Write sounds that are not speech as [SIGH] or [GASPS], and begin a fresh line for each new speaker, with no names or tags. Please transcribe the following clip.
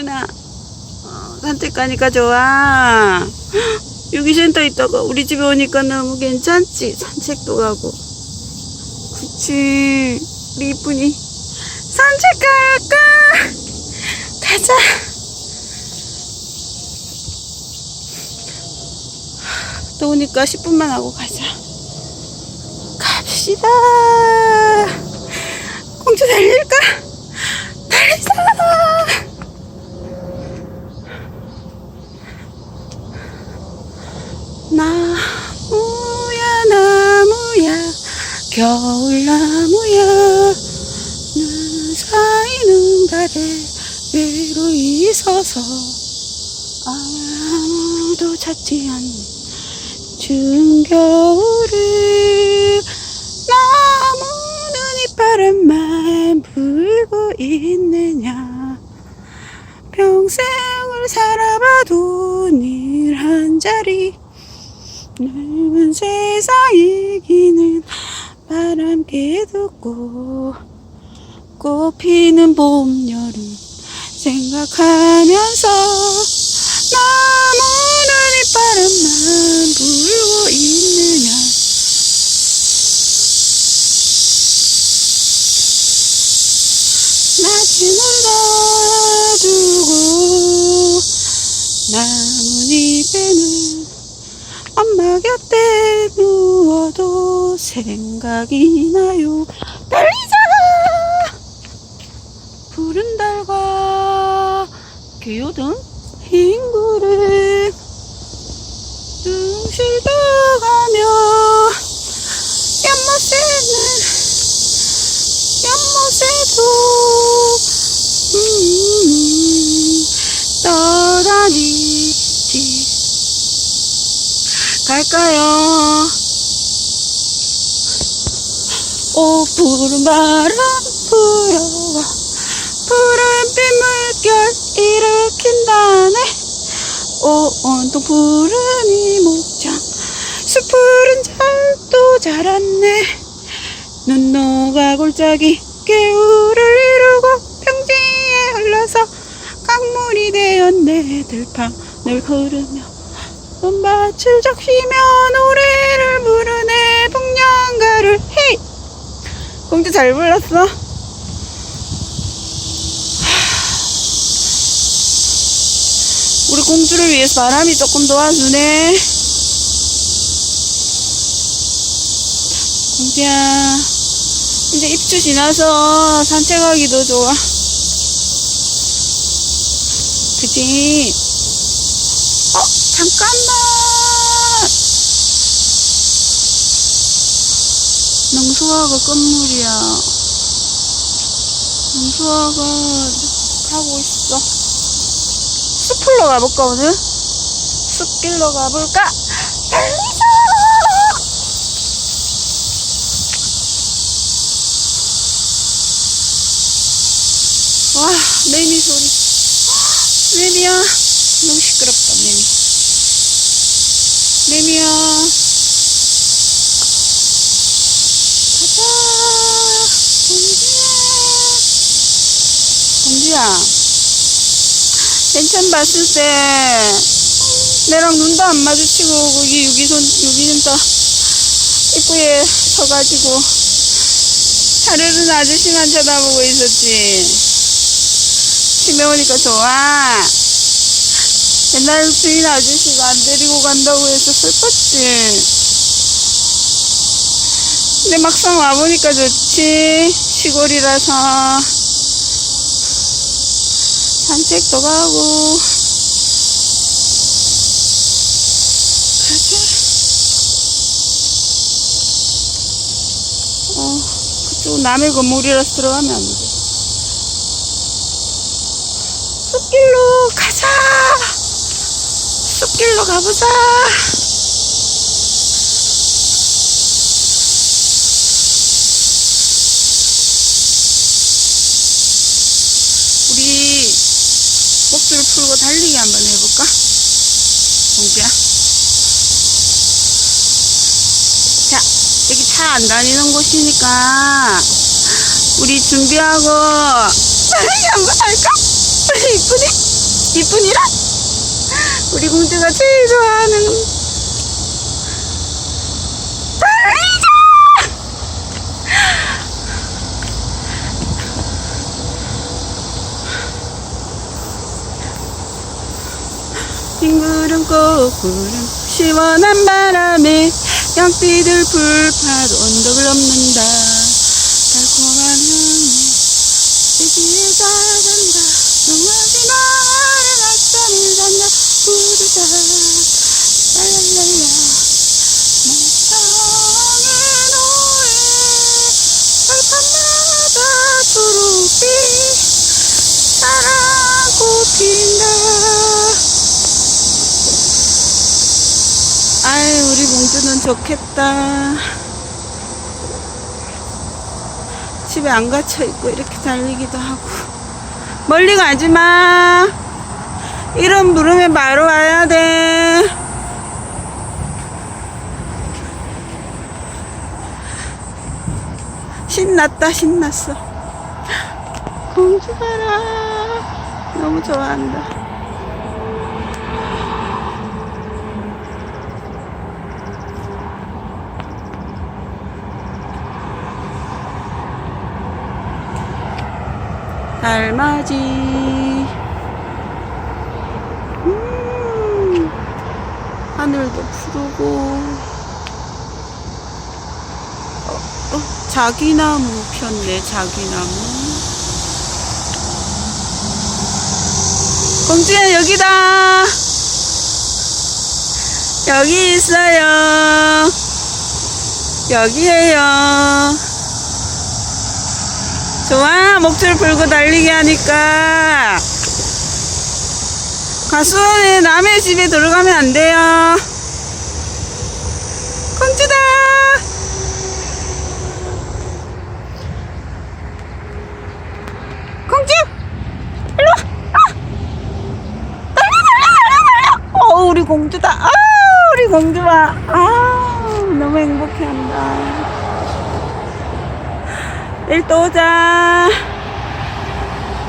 이쁘나? 어, 산책 가니까 좋아. [GASPS] 유기센터 있다가 우리 집에 오니까 너무 괜찮지? 산책도 가고. 그치. 우리 이쁜이. 산책 갈까? [LAUGHS] 가자. [SIGHS] 더우니까 10분만 하고 가자. 갑시다. 공주 달릴까? 달리자. 나무야 나무야 겨울나무야 눈 쌓이는 달에 외로이 서서 아무도 찾지 않는 추운 겨울을 나무는 이 바람만 불고 있느냐? 평생을 살아봐도 늘 한 자리 넓은 세상 이기는 바람개 듣고 꽃피는 봄 여름 생각하면서 나무는 이바람만 불고 있느냐? 낮은 놔두고 나뭇잎에는 엄마 곁에 누워도 생각이 나요 달리자 푸른 달과 기어든 흰 구름 둥실 떠가며 연못새는 연못새도 음, 떠다니지 갈까요? 오 푸른 바람 불어와 푸른빛 물결 일으킨다네. 오 온통 푸른 이 목장. 숲푸른 잘도 자랐네. 눈 녹아 골짜기 개울을 이루고 평지에 흘러서 강물이 되었네. 들판을 흐르며 은밭을 적시며 노래를 부르네. 풍년가를. 헤이! 공주 잘 불렀어 우리 공주를 위해서 바람이 조금 도와주네. 공주야 이제 입추 지나서 산책하기도 좋아. 그지 어 잠깐만! 능수화가 끝물이야. 능수화가 가고 있어 숲으로 가볼까 오늘? 숲길로 가볼까? 달리자! 와 매미 소리. 매미야. 너무 시끄럽다 매미. 매미야. 가자. 공주야. 공주야 맨 봤을 때 내랑 눈도 안 마주치고 거기 유기손 유기센터 입구에 서가지고 하루는 아저씨만 쳐다보고 있었지. 집에 오니까 좋아. 옛날 주인 아저씨가 안 데리고 간다고 해서 슬펐지. 근데 막상 와보니까 좋지. 시골이라서 산책도 가고. 가자 어 그쪽 남의 건물이라서 들어가면 안 돼. 숲길로 가자. 숲길로 가보자 우리 목줄 풀고 달리기 한번 해볼까? 공주야. 자, 여기 차 안 다니는 곳이니까 우리 준비하고 달리기 한번 할까? 이쁘니? 이쁜이라 우리 공주가 제일 좋아하는 달리자 빙구름 꽃구름 시원한 바람에 양띠들 불파도 언덕을 넘는다. 달콤한 음에 돼지에 자란다. 농아지 나를 낮잠을 잔다 부르자 랄랄랄라. 멍청한 노래 벌판마다 초록빛 사랑 꽃 핀다 아이 우리 공주는 좋겠다. 집에 안 갇혀 있고 이렇게 달리기도 하고. 멀리 가지 마. 이런 부르면 바로 와야 돼. 신났다 신났어. 공주 봐라 너무 좋아한다 달맞이. 음, 하늘도 푸르고. 어, 어, 자기나무 폈네 자기나무. 공주야 여기다. 여기 있어요. 여기에요 좋아 목줄 풀고 달리기 하니까. 가수원에 남의 집에 들어가면 안 돼요. 공주다. 공주 일로 와. 아! 달려 달려 달려 달려 어 우리 공주다. 아 우리 공주 봐아 너무 행복해한다. 내 일또 오자.